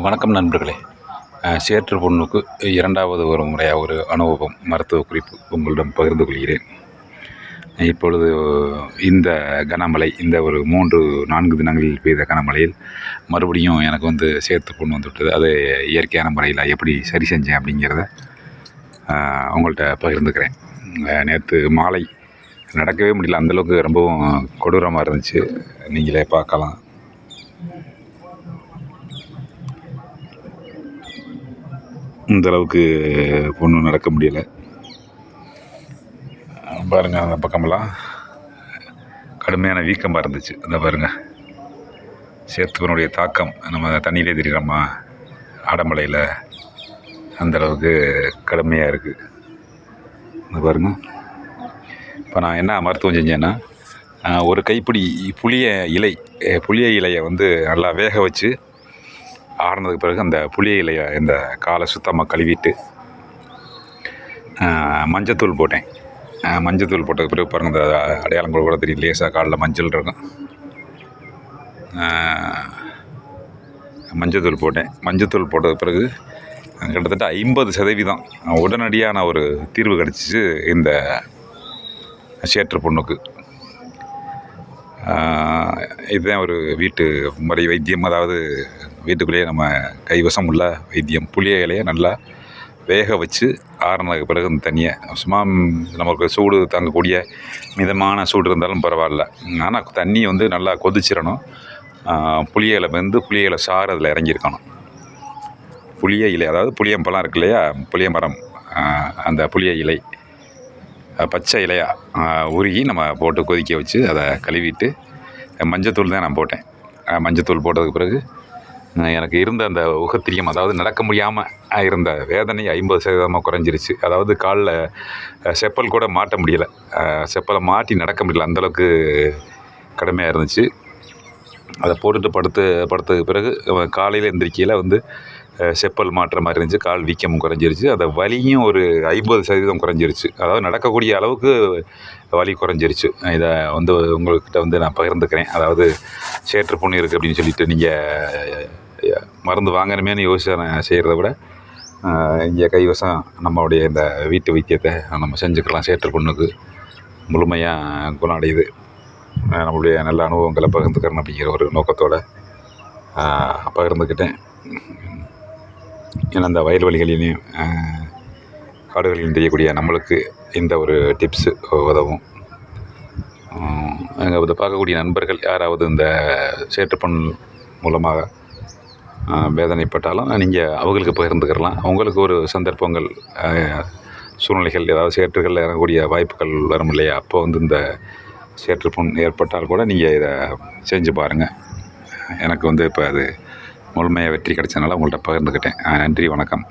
வணக்கம் நண்பர்களே. சேற்று புண்ணுக்கு இரண்டாவது ஒரு முறையாக ஒரு அனுபவம் மருத்துவ குறிப்பு உங்களிடம் பகிர்ந்து கொள்கிறேன். இப்பொழுது இந்த கனமழை இந்த ஒரு மூன்று நான்கு தினங்களில் பெய்த கனமழையில் மறுபடியும் எனக்கு வந்து சேற்று பொண்ணு வந்துவிட்டது அது இயற்கையான முறையில் எப்படி சரி செஞ்சேன் அப்படிங்கிறத உங்கள்கிட்ட பகிர்ந்துக்கிறேன். நேற்று மாலை நடக்கவே முடியல. அந்தளவுக்கு ரொம்பவும் கொடூரமாக இருந்துச்சு. நீங்களே பார்க்கலாம். இந்த அளவுக்கு ஒன்றும் நடக்க முடியலை. பாருங்கள் அந்த பக்கமெல்லாம் கடுமையான வீக்கமாக இருந்துச்சு. அந்த பாருங்கள் சேத்துவனுடைய தாக்கம் நம்ம தண்ணியிலே தெரியுறோமா? ஆடமலையில் அந்த அளவுக்கு கடுமையாக இருக்குது இந்த பாருங்கள் இப்போ நான் என்ன மருத்துவம் செஞ்சேன்னா ஒரு கைப்பிடி புளிய இலை புளிய இலையை வந்து நல்லா வேக வச்சு ஆறுனதுக்கு பிறகு அந்த புளிய இலையை இந்த காலை சுத்தமாக கழுவிட்டு மஞ்சத்தூள் போட்டேன். மஞ்சத்தூள் போட்டதுக்கு பிறகு பாருங்கள் இந்த அடையாளம் கூட தெரியும் லேசாக காலில் மஞ்சள் இருக்கும். மஞ்சத்தூள் போட்டேன். மஞ்சத்தூள் போட்டது பிறகு கிட்டத்தட்ட ஐம்பது சதவீதம் உடனடியான ஒரு தீர்வு கிடச்சிச்சு இந்த சேற்று பொண்ணுக்கு. இதுதான் ஒரு வீட்டு முறை வைத்தியம் அதாவது வீட்டுக்குள்ளேயே நம்ம கைவசம் உள்ள வைத்தியம். புளிய இலையை நல்லா வேக வச்சு ஆறுனதுக்கு பிறகு இந்த தண்ணியை சும்மா நமக்கு சூடு தாங்கக்கூடிய மிதமான சூடு இருந்தாலும் பரவாயில்ல. ஆனால் தண்ணி வந்து நல்லா கொதிச்சிடணும். புளிய இலை வந்து புளிய இலை சாறு அதில் இறங்கியிருக்கணும். புளிய இலை அதாவது புளியம்பழம் இருக்கு இல்லையா? புளிய மரம் அந்த புளிய இலை பச்சை இலையாக உருகி நம்ம போட்டு கொதிக்க வச்சு அதை கழுவிட்டு மஞ்சத்தூள் தான் நான் போட்டேன். மஞ்சத்தூள் போட்டதுக்கு பிறகு எனக்கு இருந்த அந்த உகத்திரியம் அதாவது நடக்க முடியாமல் இருந்த வேதனை ஐம்பது சதவீதமாக குறைஞ்சிருச்சு. அதாவது காலில் செப்பல் கூட மாட்ட முடியலை. செப்பலை மாட்டி நடக்க முடியல. அந்தளவுக்கு கடுமையாக இருந்துச்சு. அதை போட்டுட்டு படுத்து படுத்ததுக்கு பிறகு காலையில் எந்திரிக்கையில் வந்து செப்பல் மாற்ற மாதிரி இருந்துச்சு. கால் வீக்கம் குறைஞ்சிருச்சு. அந்த வலியும் ஒரு ஐம்பது சதவீதம் குறைஞ்சிருச்சு. அதாவது நடக்கக்கூடிய அளவுக்கு வலி குறைஞ்சிருச்சு. இதை வந்து உங்கள்கிட்ட வந்து நான் பகிர்ந்துக்கிறேன். அதாவது சேற்று புண்ணு இருக்குது அப்படின்னு சொல்லிட்டு நீங்கள் மருந்து வாங்கணுமேனு யோசிச்சு செய்கிறத விட இங்கே கைவசம் நம்மளுடைய இந்த வீட்டு வைத்தியத்தை நம்ம செஞ்சுக்கலாம். சேற்று புண்ணுக்கு முழுமையாக குணம் அடையுது நம்மளுடைய நல்ல அனுபவங்களை பகிர்ந்துக்கிறேன் அப்படிங்கிற ஒரு நோக்கத்தோடு பகிர்ந்துக்கிட்டேன். ஏன்னா அந்த வயல்வெளிகளிலையும் காடுகளிலும் தெரியக்கூடிய நம்மளுக்கு இந்த ஒரு டிப்ஸு உதவும். அங்கே இதை பார்க்கக்கூடிய நண்பர்கள் யாராவது இந்த சேற்றுப்பண் மூலமாக வேதனைப்பட்டாலும் நீங்கள் அவங்களுக்கு பகிர்ந்துக்கிறலாம். அவங்களுக்கு ஒரு சந்தர்ப்பங்கள் சூழ்நிலைகள் ஏதாவது சேற்றுகளில் இறங்கக்கூடிய வாய்ப்புகள் வரும் இல்லையா? அப்போ வந்து இந்த சேற்றுப்புண் ஏற்பட்டால் கூட நீங்கள் இதை செஞ்சு பாருங்கள் எனக்கு வந்து இப்போ அது முழுமையாக வெற்றி கிடைச்சனால உங்கள்கிட்ட பகிர்ந்துக்கிட்டேன் நன்றி வணக்கம்.